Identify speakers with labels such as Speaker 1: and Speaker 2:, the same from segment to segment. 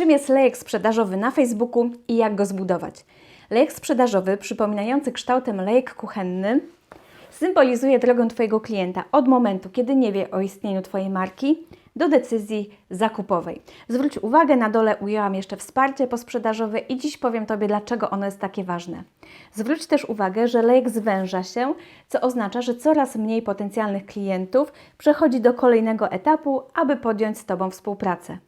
Speaker 1: Czym jest lejek sprzedażowy na Facebooku i jak go zbudować? Lejek sprzedażowy, przypominający kształtem lejek kuchenny, symbolizuje drogę Twojego klienta od momentu, kiedy nie wie o istnieniu Twojej marki, do decyzji zakupowej. Zwróć uwagę, na dole ujęłam jeszcze wsparcie posprzedażowe i dziś powiem Tobie, dlaczego ono jest takie ważne. Zwróć też uwagę, że lejek zwęża się, co oznacza, że coraz mniej potencjalnych klientów przechodzi do kolejnego etapu, aby podjąć z Tobą współpracę.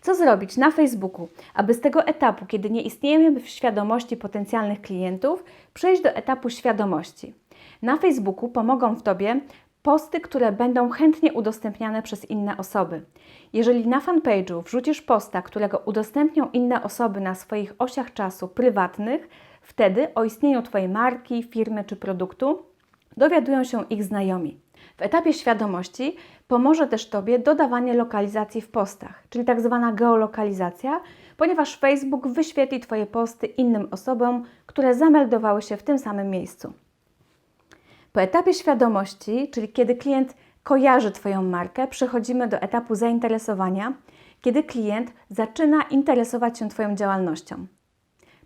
Speaker 1: Co zrobić na Facebooku, aby z tego etapu, kiedy nie istniejemy w świadomości potencjalnych klientów, przejść do etapu świadomości? Na Facebooku pomogą w Tobie posty, które będą chętnie udostępniane przez inne osoby. Jeżeli na fanpage'u wrzucisz posta, którego udostępnią inne osoby na swoich osiach czasu prywatnych, wtedy o istnieniu Twojej marki, firmy czy produktu dowiadują się ich znajomi. W etapie świadomości pomoże też Tobie dodawanie lokalizacji w postach, czyli tak zwana geolokalizacja, ponieważ Facebook wyświetli Twoje posty innym osobom, które zameldowały się w tym samym miejscu. Po etapie świadomości, czyli kiedy klient kojarzy Twoją markę, przechodzimy do etapu zainteresowania, kiedy klient zaczyna interesować się Twoją działalnością.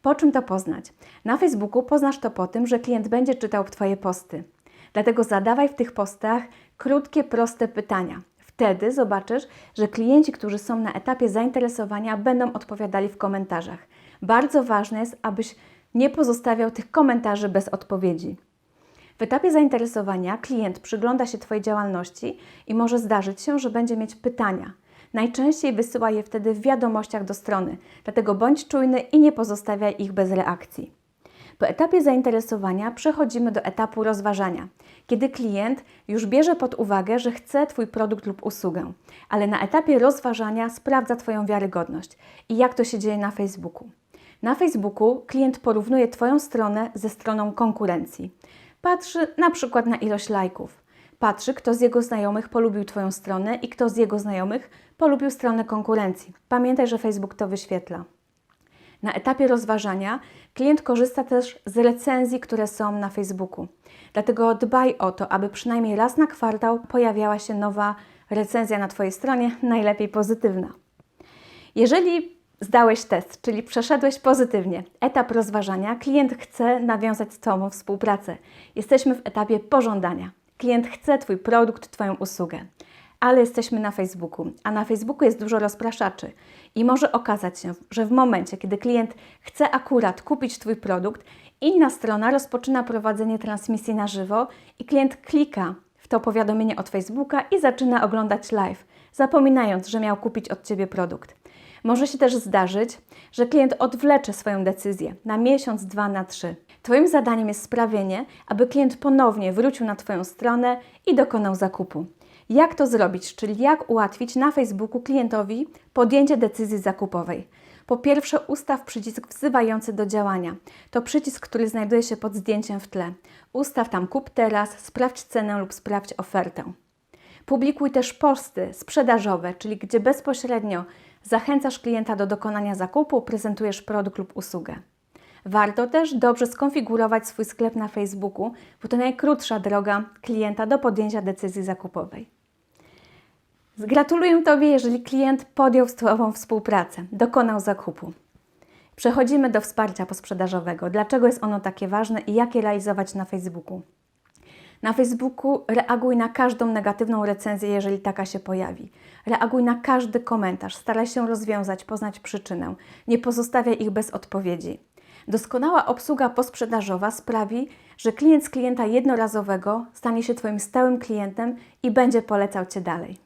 Speaker 1: Po czym to poznać? Na Facebooku poznasz to po tym, że klient będzie czytał Twoje posty. Dlatego zadawaj w tych postach krótkie, proste pytania. Wtedy zobaczysz, że klienci, którzy są na etapie zainteresowania, będą odpowiadali w komentarzach. Bardzo ważne jest, abyś nie pozostawiał tych komentarzy bez odpowiedzi. W etapie zainteresowania klient przygląda się Twojej działalności i może zdarzyć się, że będzie mieć pytania. Najczęściej wysyła je wtedy w wiadomościach do strony, dlatego bądź czujny i nie pozostawiaj ich bez reakcji. Po etapie zainteresowania przechodzimy do etapu rozważania, kiedy klient już bierze pod uwagę, że chce Twój produkt lub usługę, ale na etapie rozważania sprawdza Twoją wiarygodność. I jak to się dzieje na Facebooku? Na Facebooku klient porównuje Twoją stronę ze stroną konkurencji. Patrzy na przykład na ilość lajków. Patrzy, kto z jego znajomych polubił Twoją stronę i kto z jego znajomych polubił stronę konkurencji. Pamiętaj, że Facebook to wyświetla. Na etapie rozważania klient korzysta też z recenzji, które są na Facebooku. Dlatego dbaj o to, aby przynajmniej raz na kwartał pojawiała się nowa recenzja na Twojej stronie, najlepiej pozytywna. Jeżeli zdałeś test, czyli przeszedłeś pozytywnie etap rozważania, klient chce nawiązać z Tobą współpracę. Jesteśmy w etapie pożądania. Klient chce Twój produkt, Twoją usługę ale jesteśmy na Facebooku, a na Facebooku jest dużo rozpraszaczy i może okazać się, że w momencie, kiedy klient chce akurat kupić Twój produkt, inna strona rozpoczyna prowadzenie transmisji na żywo i klient klika w to powiadomienie od Facebooka i zaczyna oglądać live, zapominając, że miał kupić od Ciebie produkt. Może się też zdarzyć, że klient odwlecze swoją decyzję na miesiąc, dwa, na trzy. Twoim zadaniem jest sprawienie, aby klient ponownie wrócił na Twoją stronę i dokonał zakupu. Jak to zrobić, czyli jak ułatwić na Facebooku klientowi podjęcie decyzji zakupowej? Po pierwsze, ustaw przycisk wzywający do działania. To przycisk, który znajduje się pod zdjęciem w tle. Ustaw tam kup teraz, sprawdź cenę lub sprawdź ofertę. Publikuj też posty sprzedażowe, czyli gdzie bezpośrednio zachęcasz klienta do dokonania zakupu, prezentujesz produkt lub usługę. Warto też dobrze skonfigurować swój sklep na Facebooku, bo to najkrótsza droga klienta do podjęcia decyzji zakupowej. Gratuluję Tobie, jeżeli klient podjął z Tobą współpracę, dokonał zakupu. Przechodzimy do wsparcia posprzedażowego. Dlaczego jest ono takie ważne i jak je realizować na Facebooku? Na Facebooku reaguj na każdą negatywną recenzję, jeżeli taka się pojawi. Reaguj na każdy komentarz, staraj się rozwiązać, poznać przyczynę. Nie pozostawiaj ich bez odpowiedzi. Doskonała obsługa posprzedażowa sprawi, że klient z klienta jednorazowego stanie się Twoim stałym klientem i będzie polecał Cię dalej.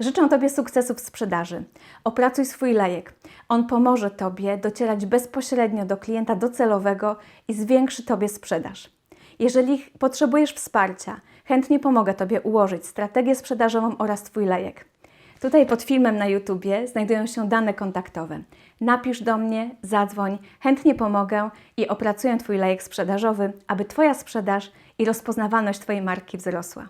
Speaker 1: Życzę Tobie sukcesów w sprzedaży. Opracuj swój lejek. On pomoże Tobie docierać bezpośrednio do klienta docelowego i zwiększy Tobie sprzedaż. Jeżeli potrzebujesz wsparcia, chętnie pomogę Tobie ułożyć strategię sprzedażową oraz Twój lejek. Tutaj pod filmem na YouTubie znajdują się dane kontaktowe. Napisz do mnie, zadzwoń, chętnie pomogę i opracuję Twój lejek sprzedażowy, aby Twoja sprzedaż i rozpoznawalność Twojej marki wzrosła.